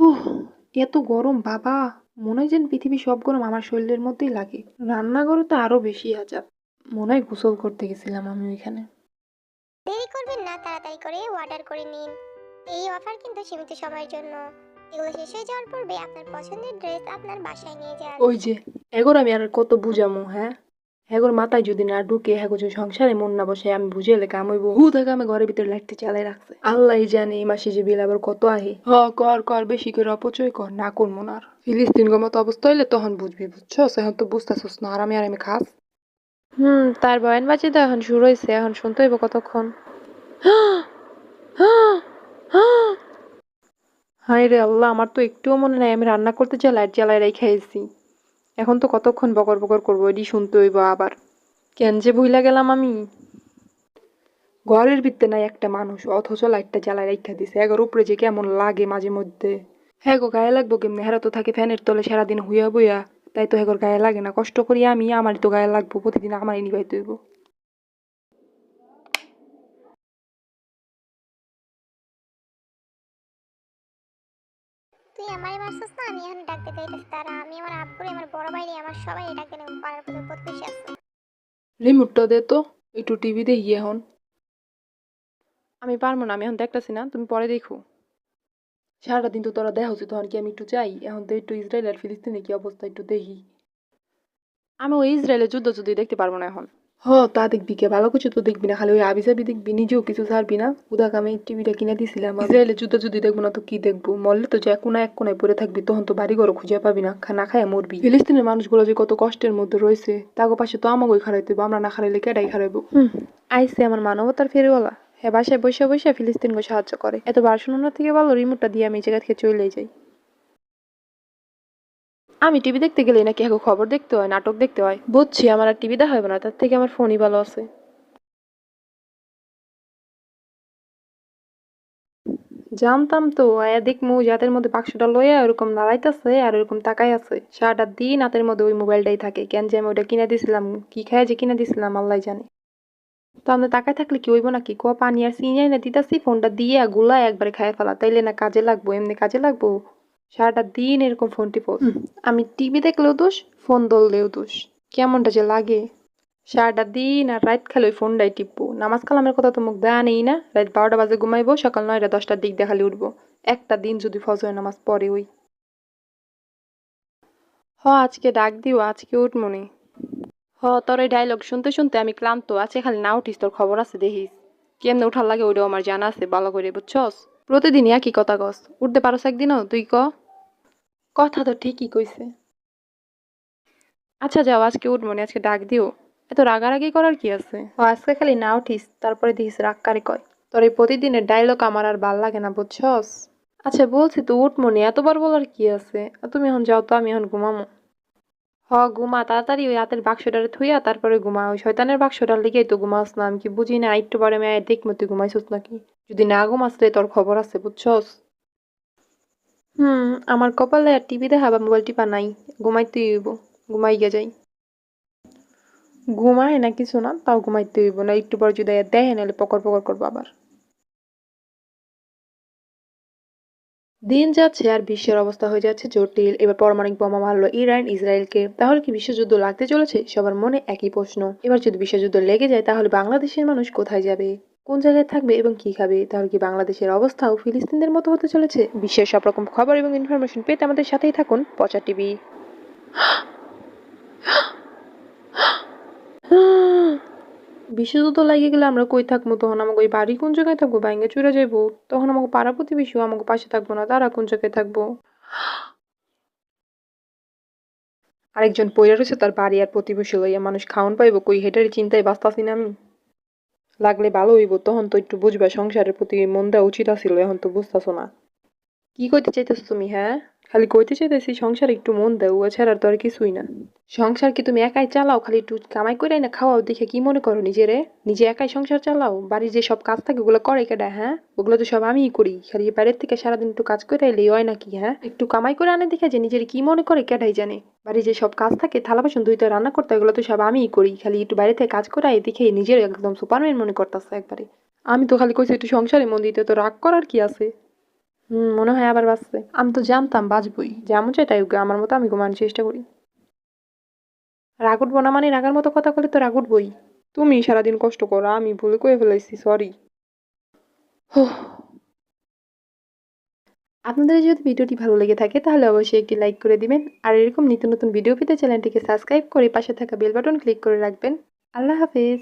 হুহ এত গরম বাবা। মনে হয় যেন পৃথিবীর সব গরম আমার শরীরের মধ্যেই লাগে। রান্নাঘরে তো আরও বেশি আজাব। মনে হয় গোসল করতে গেছিলাম আমি ওইখানে। দেরি করবেন না তাড়াতাড়ি করে অর্ডার করে নিন। এই অফার কিন্তু সীমিত সময়ের জন্য। এগুলো শেষ হয়ে যাওয়ার পূর্বে আপনার পছন্দের ড্রেস আপনার বাসায় নিয়ে যান। ওই যে এগোর আমি আর কত বুঝামো হ্যাঁ? এগোর মাথায় যদি না ঢুকে হ্যাগো যদি সংসারে মন না বসে আমি বুঝে এলে কাম হইব। হু থেকে আমি ঘরের ভিতরে লাইটতে চালাই রাখছে। আল্লাহ জানে এই মাসে যে বিল আবার কত আহে। হ, কর কর, বেশি করে অপচয় কর, না কর আর। ফিলিস্তিন মতো অবস্থা হইলে তখন বুঝবি বুঝছ এখন তো বুঝতেছস না, আর আমি আর আমি খাস। হুম, তার বয়ান বাজে তো এখন শুরু হয়েছে এখন শুনতে হইব কতক্ষণ। হাই রে আল্লাহ, আমার তো একটুও মনে নাই, আমি রান্না করতে চাই লাইট জ্বালায় রেখে এসেছি এখন তো কতক্ষণ বকর বকর করব এটি শুনতে হইব আবার। কেন যে ভুইলা গেলাম আমি? ঘরের ভিতরে নাই একটা মানুষ, অথচ লাইটটা জ্বালায় রাখা দিছে। এগার উপরে যে কেমন লাগে মাঝে মধ্যে। হ্যাঁ গো, গায়ে লাগবো কেমনি? হেরা তো থাকে ফ্যানের তলে সারাদিন হুইয়া বইয়া। তাই তো হেগর গায়ে লাগে না। কষ্ট করি আমি, আমারই তো গায়ে লাগবো। প্রতিদিন আমারই নিবাইতে হইব। তুই আমারই না? আমি এখন ডাকতে আমি আমার আমার বড় আমার সবাই পাড়ার প্রতি প্রতিবেশী আছে। রিমোটটা দে তো, একটু টিভি দেখি এখন। আমি পারব না, আমি এখন দেখতেছি না, তুমি পরে দেখো। সারাটা দিন তো তোরা দেখা হচ্ছে তখন কি আমি একটু চাই? এখন তো একটু ইসরায়েল আর ফিলিস্তিনে কি অবস্থা একটু দেখি। আমি ওই ইসরায়েলের যুদ্ধ যদি দেখতে পারব না এখন। হ, তা দেখবি কে? ভালো কিছু তো দেখবি না, খালি ওই আবি দেখবি, নিজেও কিছু ছাড়বি না। উদাক আমি টিভিটা কিনে দিছিলাম ইসরায়েলের যুদ্ধ যদি দেখব, না তো কি দেখব? মরলে তো যে কোনা এক কোনায় পড়ে থাকবি, তখন তো বাড়ি ঘরও খুঁজে পাবি না না খায় মরবি। ফিলিস্তিনের মানুষগুলো যে কত কষ্টের মধ্যে রয়েছে, তাগো পাশে তো আমাকেই খারাইতে আমরা না খারাইলে কেডাই খারাইবো আইসে আমার মানবতার ফেরিওয়ালা। হ্যাঁ বাসায় বসে বসে ফিলিস্তিনকে সাহায্য করে। এত বার্সেলোনা থেকে ভালো রিমোটটা দিয়ে আমি এই জায়গা থেকে চলে যাই। আমি টিভি দেখতে গেলে নাকি এখন খবর দেখতে হয়, নাটক দেখতে হয়। বুঝছি, আমার আর টিভি দেখা হবে না, তার থেকে আমার ফোনই ভালো আছে। জানতাম তো, আয়া দেখমু যাদের মধ্যে বাক্সটা লইয়া ওরকম নাড়াইতেছে আর ওরকম তাকাই আছে সারাটা দিন হাতের মধ্যে ওই মোবাইলটাই থাকে। কেন যে আমি ওটা কিনে দিছিলাম, কি খায় যে কিনে দিছিলাম, আল্লাহ জানে। তো আমরা তাকায় থাকলে কি হইব নাকি? ক, পানি আর চিনি না দিতাছি, ফোনটা দিয়ে গুলা একবারে খায় ফেলা। তাইলে না কাজে লাগবো, এমনি কাজে লাগবো? সারাটা দিন এরকম ফোন টিপো। আমি টিভি দেখলেও দোষ ফোন ধরলেও দোষ। কেমনটা যে লাগে। সারাটা দিন আর রাত খালি ওই ফোনটাই টিপবো। নামাজ কালামের কথা তো মুখ দেয়া নেই না। রাত বারোটা বাজে ঘুমাইবো সকাল নয়টা দশটার দিক দিয়ে খালি উঠবো। একটা দিন যদি ফজরের নামাজ পড়ে ওই। হ আজকে ডাক দিও আজকে উঠমনি হ তোর এই ডায়লগ শুনতে শুনতে আমি ক্লান্ত আছে খালি না উঠিস তোর খবর আছে দেখিস। কেমনে উঠার লাগে ওইটাও আমার জানা আছে ভালো করে বুঝছস? প্রতিদিন একই কথা কস। উঠতে পারস একদিনও? তুই ক? কথা তো ঠিকই কইছে। আচ্ছা যাও আজকে উঠমনি আজকে ডাক দিও। এত রাগারাগি করার কি আছে? ও আজকে খালি না উঠিস তারপরে দিস রাগকারি কয়। তোর এই প্রতিদিনের ডায়লগ আমার আর ভালো লাগে না বুঝছস? আচ্ছা বলছি তো উঠমনি এতবার বলার কি আছে? তুমি এখন যাও তো আমি এখন ঘুমামো। হ ঘুমা তাড়াতাড়ি ওই হাতের বাক্সটারে থুইয়া তারপরে ঘুমা। ওই শয়তানের বাক্সটার লিগেই তো ঘুমাস না আমি কি বুঝি না একটু পরে আমি আয় দেখব তুই ঘুমাইছস নাকি? যদি না ঘুমাস তোর খবর আছে বুঝছস? হুম, আমার কপালে আর টিভি দেখা বা মোবাইল টিপা নাই। ঘুমাইতে হইব ঘুমাই গিয়া যাই। ঘুমায় না কিছু না, তাও ঘুমাইতে হইব, না একটু পর যদি দেয় নাহলে পকর পকর করব আবার। দিন যাচ্ছে আর বিশ্বের অবস্থা হয়ে যাচ্ছে জটিল। এবার পারমাণবিক বোমা মারলো ইরান, ইসরায়েলকে। তাহলে কি বিশ্বযুদ্ধ লাগতে চলেছে? সবার মনে একই প্রশ্ন। এবার যদি বিশ্বযুদ্ধ লেগে যায়, তাহলে বাংলাদেশের মানুষ কোথায় যাবে? কোন জায়গায় থাকবে এবং কি খাবে, তাহলে কি বাংলাদেশের অবস্থাও ফিলিস্তিনদের মতো হতে চলেছে? বিশ্বের সব রকম খবর এবং ইনফরমেশন পেতে আমাদের সাথেই থাকুন, পচা টিভি। বিশ্বযুদ্ধ লাগে গেলে আমরা কই থাকব তখন আমাকে ওই বাড়ি কোন জায়গায় থাকব? ব্যাঙ্গে চুরে যাইবো। তখন আমাকে পাড়া প্রতিবেশীও আমাকে পাশে থাকব না, তারা কোন জায়গায় থাকব? আরেকজন পইরা রয়েছে, তার বাড়ি আর প্রতিবেশী লইয়া মানুষ খাওন পাইবো, কই হেটারই চিন্তায় বাঁচতাছি না আমি? লাগলে ভালো হইব, তখন তো একটু বুঝবা সংসারের প্রতি মন দেওয়া উচিত আছিল, এখন তো বুঝতেছো না। কি কইতে চাইতেছো তুমি হ্যাঁ? খালি কইতে চাইতেছি, সংসার একটু মন দেও এছাড়া আর তো আর কিছুই না। সংসার কি তুমি একাই চালাও? খালি একটু কামাই করে না খাওয়াও, দেখে কি মনে করো নিজেরে? নিজে একাই সংসার চালাও? বাড়ির যে সব কাজ থাকে, ওগুলো করে কেডা হ্যাঁ? ওগুলো তো সব আমিই করি। খালি বাইরের থেকে সারাদিন একটু কাজ করে এলেই হয় নাকি হ্যাঁ? একটু কামাই করে আনে দেখে যে নিজের কি মনে করে কেডাই জানে। বাড়ির যে সব কাজ থাকে, থালা বাসন ধুইতে রান্না করতে, ওগুলো তো সব আমিই করি। খালি একটু বাইরে থেকে কাজ করে দেখে নিজের একদম সুপারম্যান মনে করতেছে একবারে। আমি তো খালি কইছি একটু সংসারে মন দিতে, তো রাগ করার কি আছে? মনে হয় আবার বাঁচছে আমি তো জানতাম বাঁচবই। যেমন চাই তাই আমার মতো আমি ঘুমানোর চেষ্টা করি। রাগ উঠবো না মানে রাগার মতো কথা বলে তো রাগ উঠবই তুমি সারাদিন কষ্ট করো, আমি ভুল করে ফেলেছি সরি আপনাদের যদি ভিডিওটি ভালো লেগে থাকে, তাহলে অবশ্যই একটি লাইক করে দিবেন। আর এরকম নিত্য নতুন ভিডিও পেতে চ্যানেলটিকে সাবস্ক্রাইব করে পাশে থাকা বেল বাটন ক্লিক করে রাখবেন। আল্লাহ হাফেজ।